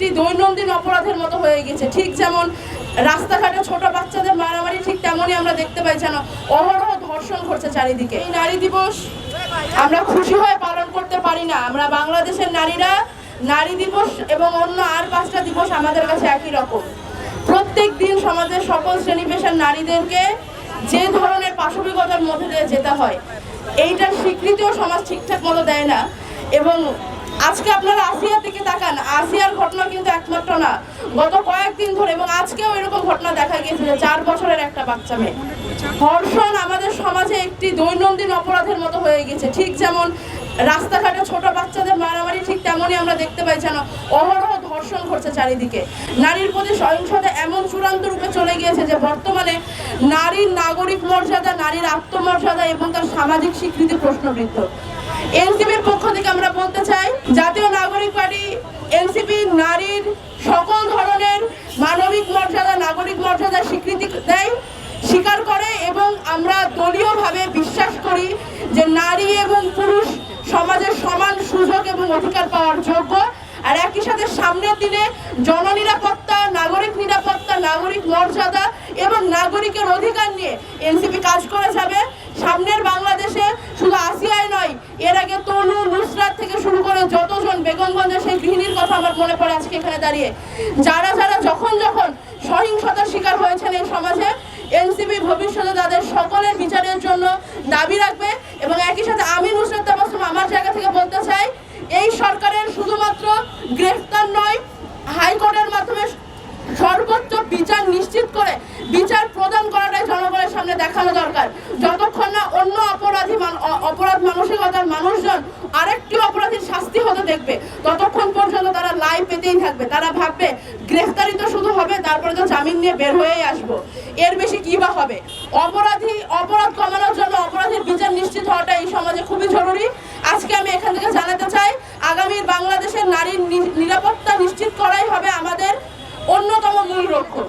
একটি দৈনন্দিন অপরাধের মতো হয়ে গেছে। ঠিক যেমন রাস্তাঘাটে ছোট বাচ্চাদের মারামারি, ঠিক তেমনই আমরা দেখতে পাই যেন অহরহ ধর্ষণ করছে চারিদিকে। এই নারী দিবস আমরা খুশি হয়ে পালন করতে পারি না। আমরা বাংলাদেশের নারীরা নারী দিবস এবং অন্য আর পাঁচটা দিবস আমাদের কাছে একই রকম। প্রত্যেক দিন সমাজের সকল শ্রেণি পেশার নারীদেরকে যে ধরনের পাশবিকতার মধ্যে দিয়ে যেতে হয়, এইটার স্বীকৃতিও সমাজ ঠিকঠাক মতো দেয় না। এবং আজকে আপনারা আসিয়ার দিকে তাকান কিন্তু একমাত্র না গত কয়েকদিন ধরে এবং আজকেও এরকম ঘটনা দেখা গিয়েছে যে চার বছরের একটা বাচ্চা মেয়ে। ধর্ষণ আমাদের সমাজে একটি দৈনন্দিন অপরাধের মতো হয়ে গেছে ঠিক যেমন রাস্তাঘাটে ছোট বাচ্চাদের মারামারি, ঠিক তেমনই আমরা দেখতে পাই যেন অহরহ ধর্ষণ ঘটছে চারিদিকে। নারীর প্রতি সহিংসতা এমন চূড়ান্ত রূপে চলে গিয়েছে যে বর্তমানে নারীর নাগরিক মর্যাদা, নারীর আত্মমর্যাদা এবং তার সামাজিক স্বীকৃতি প্রশ্নবিদ্ধ। এনসিপির পক্ষ থেকে আমরা বলতে চাই, জাতীয় এনসিপি নারীর সকল ধরনের মানবিক মর্যাদা, নাগরিক মর্যাদা স্বীকৃতি দেয়, স্বীকার করে এবং আমরা দলীয়ভাবে বিশ্বাস করি যে নারী এবং পুরুষ সমাজের সমান সুযোগ এবং অধিকার পাওয়ার যোগ্য। আর একই সাথে সামনের দিনে জননিরাপত্তা, নাগরিক নিরাপত্তা, নাগরিক মর্যাদা এবং নাগরিকের অধিকার নিয়ে এনসিপি কাজ করে যাবে। সামনের বাংলাদেশে শুধু আসিয়ায় নয়, এর আগে তনু দাঁড়িয়ে। যারা যারা যখন যখন সহিংসতার শিকার হয়েছেন এই সমাজে, এনসিপি ভবিষ্যতে তাদের সকলের বিচারের জন্য দাবি রাখবে এবং একই সাথে আমি নুসরাত তাবাসসুম আমার জায়গা থেকে বলতে চাই, এই সরকারের শুধুমাত্র গ্রেফতার নয়, হাইকোর্টের মাধ্যমে সর্বোচ্চ বিচার নিশ্চিত করে বিচার প্রদান করাটাই জনগণের সামনে দেখানো দরকার। যতক্ষণ না অন্য অপরাধী অপরাধ মানসিকতার মানুষজন আরেকটি অপরাধীর শাস্তি হতে দেখবে, ততক্ষণ পেতেই থাকবে। তারা ভাববে, গ্রেফতারি তো শুধু হবে, তারপরে তো জামিন নিয়ে বের হয়েই আসব। এর বেশি কি বা হবে? অপরাধী, অপরাধ কমানোর জন্য অপরাধীর বিচার নিশ্চিত হওয়াটা এই সমাজে খুবই জরুরি। আজকে আমি এখান থেকে জানাতে চাই, আগামীর বাংলাদেশের নারীর নিরাপত্তা নিশ্চিত করাই হবে আমাদের অন্যতম মূল লক্ষ্য।